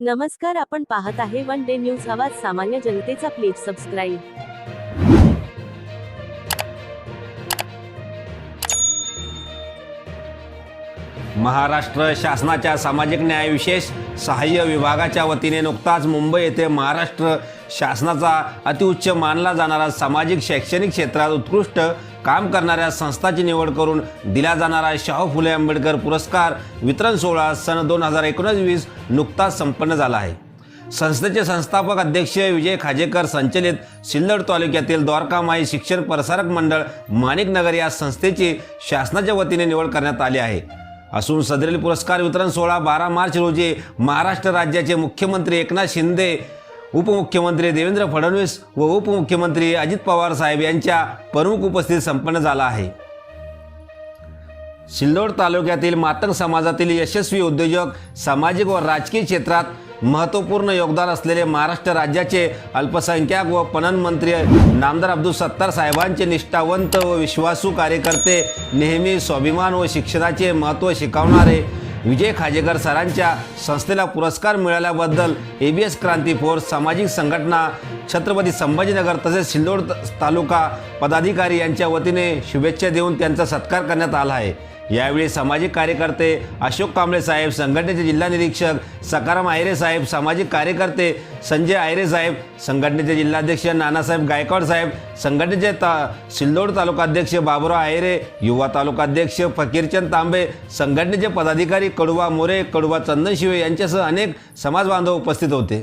नमस्कार आपण पाहत आहे वन डे न्यूज आवाज सामान्य जनतेचा प्लीज सबस्क्राईब महाराष्ट्र शासनाच्या सामाजिक न्याय विशेष सहाय्य विभागाच्या वतीने नुकताच मुंबई येथे महाराष्ट्र शासनाचा अतिउच्च मानला जाणारा सामाजिक शैक्षणिक क्षेत्रात उत्कृष्ट काम करणाऱ्या संस्थाची निवड करून दिला जाणारा शाहू फुले आंबेडकर पुरस्कार वितरण सोहळा सन दोन हजार एकोणवीस नुकताच संपन्न झाला आहे. संस्थेचे संस्थापक अध्यक्ष विजय खाजेकर संचलित सिल्लड तालुक्यातील द्वारकामाई शिक्षण प्रसारक मंडळ माणिकनगर या संस्थेची शासनाच्या वतीने निवड करण्यात आली आहे. असून सदरील पुरस्कार वितरण सोहळा बारा मार्च रोजी महाराष्ट्र राज्याचे मुख्यमंत्री एकनाथ शिंदे उपमुख्यमंत्री देवेंद्र फडणवीस व उपमुख्यमंत्री अजित पवार साहेब यांच्या प्रमुख उपस्थितीत संपन्न झाला आहे. सिल्लोड तालुक्यातील मातंग समाजातील यशस्वी उद्योजक सामाजिक व राजकीय क्षेत्रात महत्त्वपूर्ण योगदान असलेले महाराष्ट्र राज्याचे अल्पसंख्याक व पणन मंत्री नामदार अब्दुल सत्तार साहेबांचे निष्ठावंत व विश्वासू कार्यकर्ते नेहमी स्वाभिमान व शिक्षणाचे महत्त्व शिकवणारे विजय खाजेकर सरांच्या संस्थेला पुरस्कार मिळाल्याबद्दल A B S Kranti force सामाजिक संघटना छत्रपती संभाजीनगर तसेच सिल्लोड तालुका पदाधिकारी यांच्या वतीने शुभेच्छा देऊन त्यांचा सत्कार करण्यात आला आहे. यावेळी सामाजिक कार्यकर्ते अशोक कांबळे साहेब संघटनेचे जिल्हा निरीक्षक सकाराम आयरे साहेब सामाजिक कार्यकर्ते संजय आयरे साहेब संघटनेचे जिल्हाध्यक्ष नानासाहेब गायकवाड साहेब संघटनेचे ता सिल्लोड तालुकाध्यक्ष बाबुराव आयरे युवा तालुकाध्यक्ष फकीरचंद तांबे संघटनेचे पदाधिकारी कडुवा मोरे कडुवा चंदन शिवे यांच्यासह अनेक समाज बांधव उपस्थित होते.